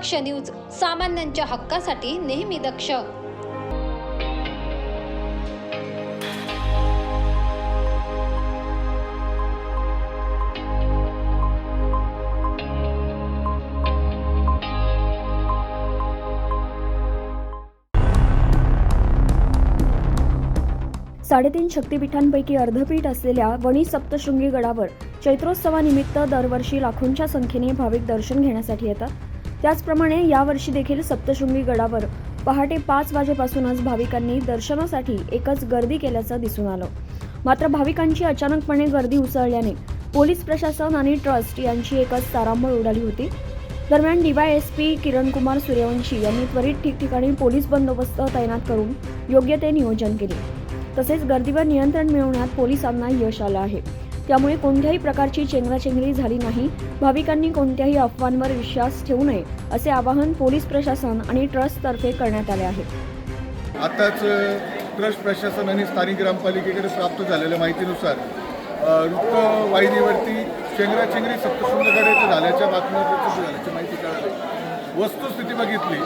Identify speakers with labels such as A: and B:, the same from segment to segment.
A: दक्ष news सामान्यांच्या हक्कासाठी नेहमी दक्ष.
B: साडेतीन शक्तिपीठांपैकी अर्धपीठ असलेल्या वणी सप्तशृंगी गडावर चैत्रोत्सवानिमित्त दरवर्षी लाखोंच्या संख्येने भाविक दर्शन घेण्यासाठी येतात. त्याचप्रमाणे यावर्षी देखील सप्तशृंगी गडावर पहाटे पाच वाजेपासूनच भाविकांनी दर्शनासाठी एकच गर्दी केल्याचं दिसून आलं. मात्र भाविकांची अचानकपणे गर्दी उसळल्याने पोलीस प्रशासन आणि ट्रस्ट यांची एकच तारांबळ उडाली होती. दरम्यान डीवायएसपी किरणकुमार सूर्यवंशी यांनी त्वरित ठिकठिकाणी पोलीस बंदोबस्त तैनात करून योग्य ते नियोजन केले. तसेच गर्दीवर नियंत्रण मिळवण्यात पोलिसांना यश आलं आहे. त्यामुळे कोणत्याही प्रकारची चेंगराचेंगरी झाली नाही. भाविकांनी कोणत्याही अफवांवर विश्वास ठेवू नये असे आवाहन पोलीस प्रशासन आणि ट्रस्टतर्फे करण्यात आले आहे.
C: आताच ट्रस्ट प्रशासन आणि स्थानिक ग्रामपालिकेकडे प्राप्त झालेल्या माहितीनुसार अ, वाहिनीवरती चेंगराचेंगरी सप्तशृंगकडे झाल्याच्या बातम्या झाल्याची माहिती कळाली. वस्तुस्थिती बघितली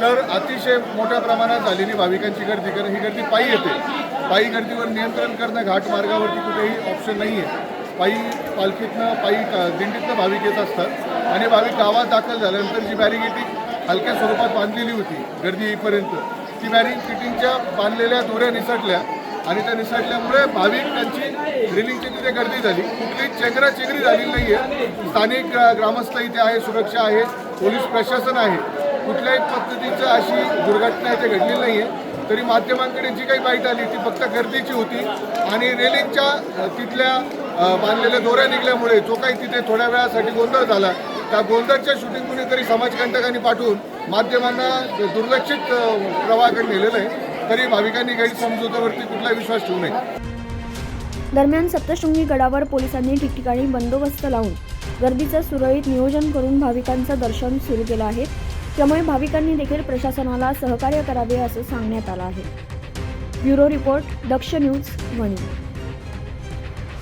C: तर अतिशय मोठ्या प्रमाणात झालेली भाविकांची गर्दी कारण ही गर्दी पायी येते. पायी गर्दीवर नियंत्रण करणं घाट मार्गावरती कुठेही ऑप्शन नाही आहे पायी पालखीतनं पायी दिंडीतनं भाविक येत असतात. आणि भाविक गावात दाखल झाल्यानंतर जी बॅरिगेटिंग हलक्या स्वरूपात बांधलेली होती गर्दी येईपर्यंत. ती बॅरिगेटिंगच्या बांधलेल्या दोऱ्या निसटल्या आणि त्या निसटल्यामुळे भाविक त्यांची रिलिंगची तिथे गर्दी झाली. कुठली चेंगराचेंगरी झालेली नाही आहे स्थानिक ग्रा- ग्रामस्थ इथे आहे सुरक्षा आहे पोलीस प्रशासन आहे. कुठल्याही पद्धतीचं अशी दुर्घटना इथे घडलेली नाही आहे तरी माध्यमांकडे जी काही बाईट आली ती फक्त गर्दीची होती. आणि रेलिंगच्या तिथल्या बांधलेल्या दोऱ्या निघल्यामुळे जो काही तिथे थोड्या वेळासाठी गोंधळ झाला त्या गोंधळच्या शूटिंग कुणीतरी समाजकंटकांनी पाठवून माध्यमांना दुर्लक्षित प्रवाहाकडे नेलेलं आहे. तरी भाविकांनी गैरसमजुतावरती कुठला विश्वास ठेवू नये.
B: दरम्यान सप्तशृंगी गडावर पोलिसांनी ठिकठिकाणी बंदोबस्त लावून गर्दीचं सुरळीत नियोजन करून भाविकांचं दर्शन सुरू केलं आहे. त्यामुळे भाविकांनी देखील प्रशासनाला सहकार्य करावे असं सांगण्यात आलं आहे. Bureau report Daksh news Wani.